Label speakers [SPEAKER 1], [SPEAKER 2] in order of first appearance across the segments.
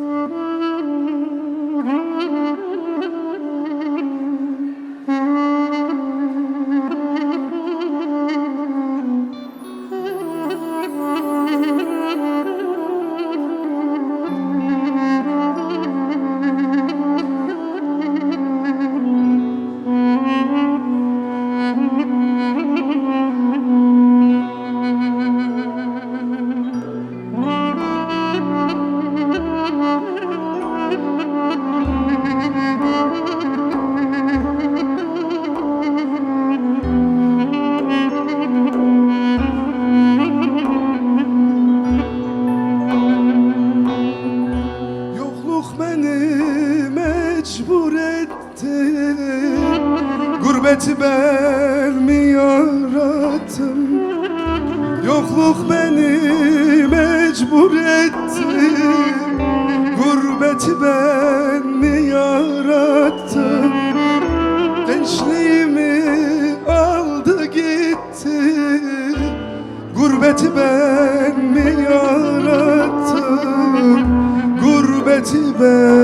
[SPEAKER 1] Yokluk Gurbeti ben mi yarattım Yokluk beni mecbur etti. Gurbeti ben mi yarattım Gençliğimi aldı gitti. Gurbeti ben mi yarattım Gurbeti ben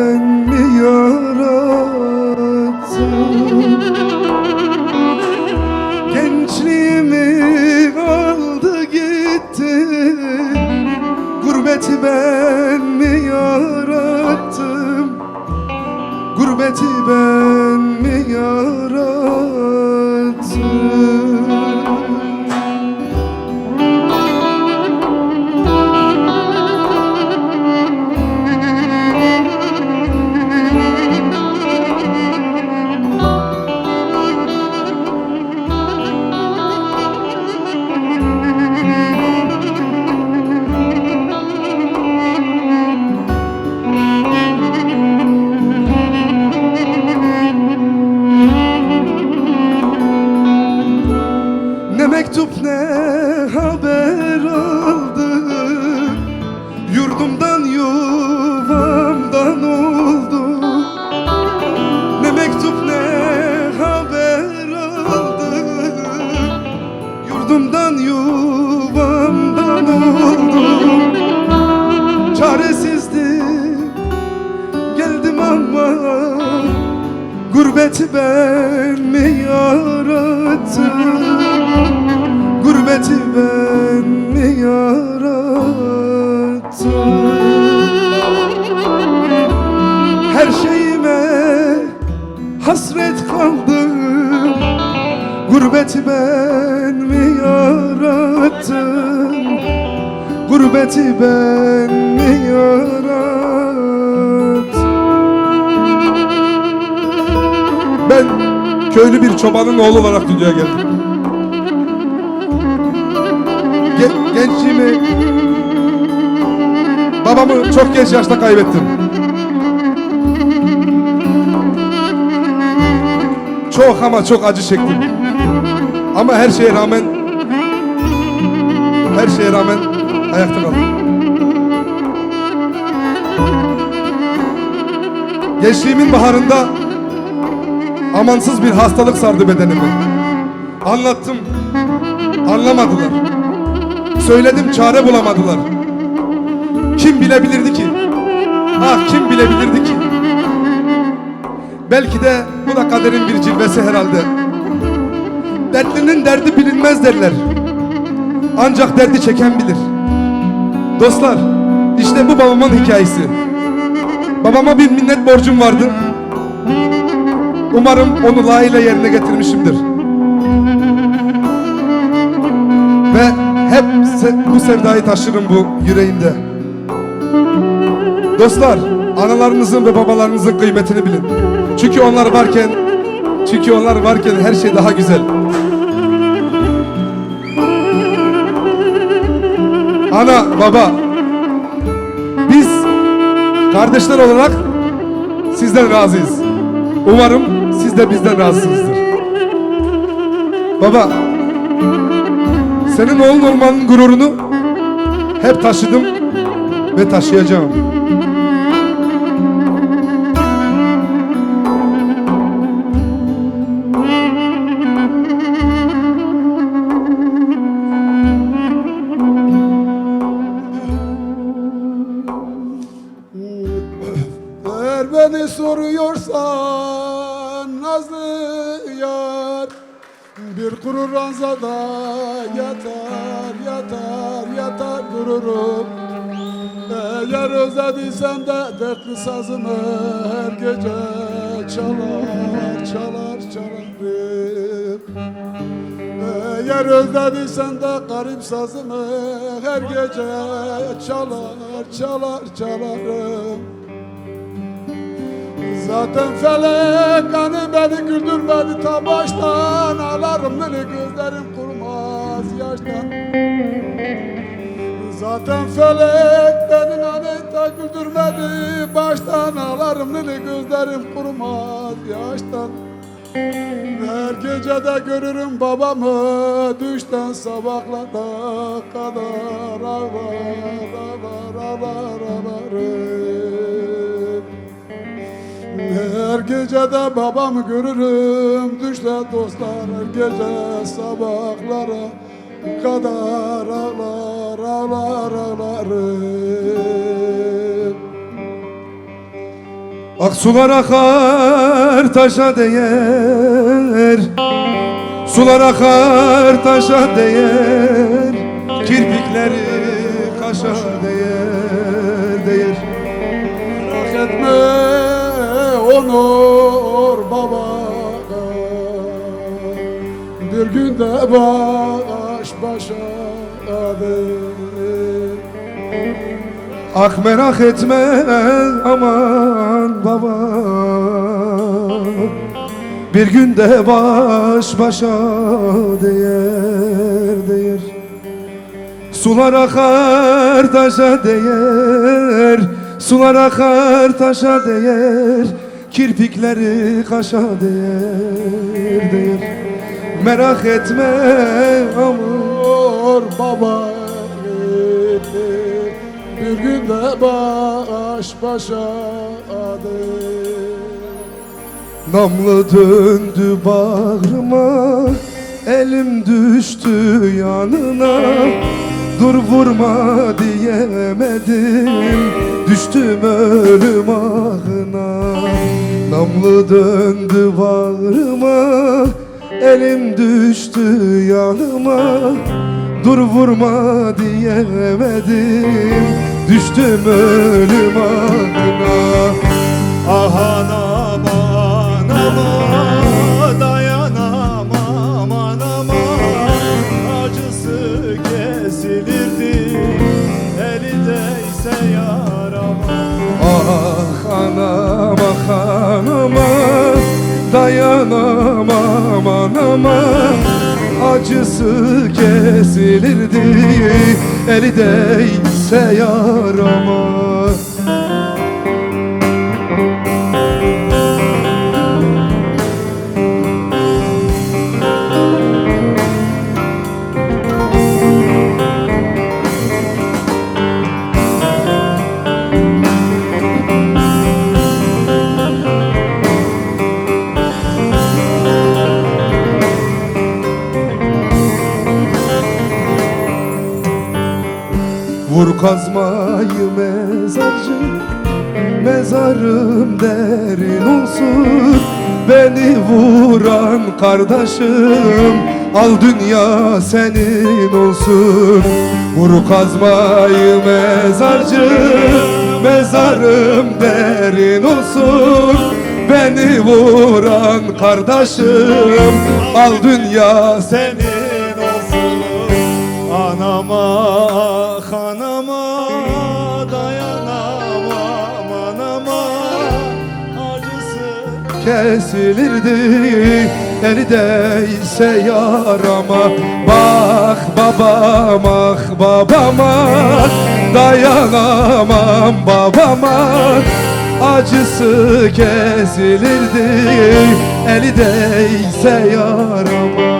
[SPEAKER 1] haber aldım Yurdumdan yuvamdan oldu Ne mektup ne haber aldım. Yurdumdan yuvamdan oldum. Çaresizdim. Geldim ama Gurbeti ben mi yarattım Gurbeti ben mi yarattım? Her şeyime hasret kaldım. Gurbeti ben mi yarattım? Gurbeti ben mi yarattım? Ben köylü bir çobanın oğlu olarak dünyaya geldim. Gençliğimi babamı çok genç yaşta kaybettim. Çok ama çok acı çektim. Ama her şeye rağmen her şeye rağmen ayakta kaldım. Gençliğimin baharında amansız bir hastalık sardı bedenimi. Anlattım, anlamadılar. Söyledim, çare bulamadılar. Kim bilebilirdi ki? Ah kim bilebilirdi ki? Belki de bu da kaderin bir cilvesi herhalde. Dertlinin derdi bilinmez derler. Ancak derdi çeken bilir. Dostlar, işte bu babamın hikayesi. Babama bir minnet borcum vardı. Umarım onu layığıyla yerine getirmişimdir. Ve hep bu sevdayı taşırım bu yüreğimde. Dostlar, analarınızın ve babalarınızın kıymetini bilin. Çünkü onlar varken, çünkü onlar varken her şey daha güzel. Ana, baba, biz kardeşler olarak sizden razıyız. Umarım siz de bizden razısınızdır. Baba, senin oğlun olmanın gururunu hep taşıdım ve taşıyacağım.
[SPEAKER 2] Eğer beni soruyorsan nazlı yar Bir kuru ranzada yatar yatar yatar dururum Eğer özlediysen de dertli sazımı her gece çalar çalar çalarım Eğer özlediysen de garip sazımı her gece çalar çalar çalarım Zaten felek hani beni güldürmedi ta baştan. Ağlarım lili gözlerim kurumaz yaştan. Zaten felek beni hani ta güldürmedi baştan. Ağlarım lili gözlerim kurumaz yaştan. Her gece de görürüm babamı düşten sabahlara kadar ağlar ağlar ağlar ağlarım. Her gece de babamı görürüm düşte dostlar her gece sabahlara. Kadar ağlar ağlar ağlarım.
[SPEAKER 1] Aksular akar taşa değer. Sular akar taşa değer
[SPEAKER 2] onur baba Bir günde baş başa
[SPEAKER 1] Ah merak etme aman baba. Bir günde baş başa değer değer. Sular akar taşa değer Sular akar taşa değer Kirpikleri kaşa değer değer Merak etme aman
[SPEAKER 2] Onur baba Bir günde baş başa adır
[SPEAKER 1] Namlı döndü bağrıma Elim düştü yanına Dur vurma diyemedim. Düştüm ölüm ahına. Namlı döndü bağrıma. Elim düştü yanıma. Dur vurma diyemedim. Düştüm ölüm ahına.
[SPEAKER 3] Ah anam anama Dayanamam anama Acısı kesilirdi Eli değse yarama
[SPEAKER 1] Vur kazmayı mezarcı Mezarım derin olsun. Beni vuran kardeşim Al dünya senin olsun. Vur kazmayı mezarcı Mezarım derin olsun. Beni vuran kardeşim Al dünya senin
[SPEAKER 3] olsun. Anama
[SPEAKER 1] kesilirdi. Eli yarama. Bak babam ah babama Dayanamam babama Acısı kesilirdi. Eli değse yarama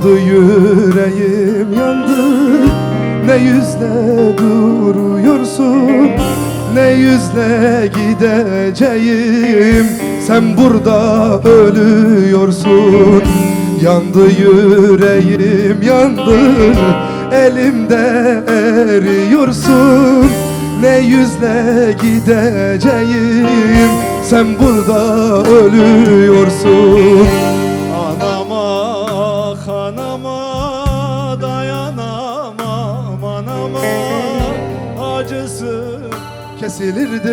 [SPEAKER 1] Yandı yüreğim yandı. Ne yüzle duruyorsun Ne yüzle gideceğim? Sen burada ölüyorsun. Yandı yüreğim yandı. Elimde eriyorsun. Ne yüzle gideceğim? Sen burada ölüyorsun kesilirdi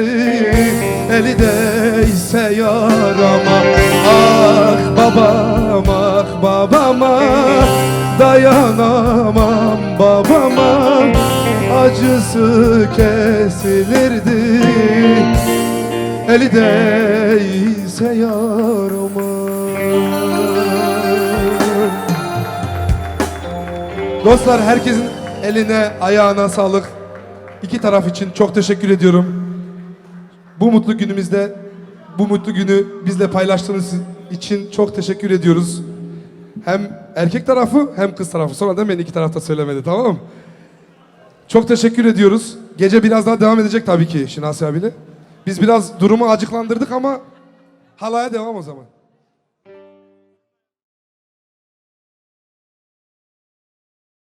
[SPEAKER 1] Eli değse yarama Ah babam ah babama Dayanamam babama Acısı kesilirdi Eli değse yarama Dostlar herkesin eline ayağına sağlık. İki taraf için çok teşekkür ediyorum. Bu mutlu günümüzde bu mutlu günü bizle paylaştığınız için çok teşekkür ediyoruz. Hem erkek tarafı hem kız tarafı. Sonradan beni iki tarafta söylemedi tamam mı? Çok teşekkür ediyoruz. Gece biraz daha devam edecek tabii ki Şinasi abiyle. Biz biraz durumu acıklandırdık ama halaya devam o zaman.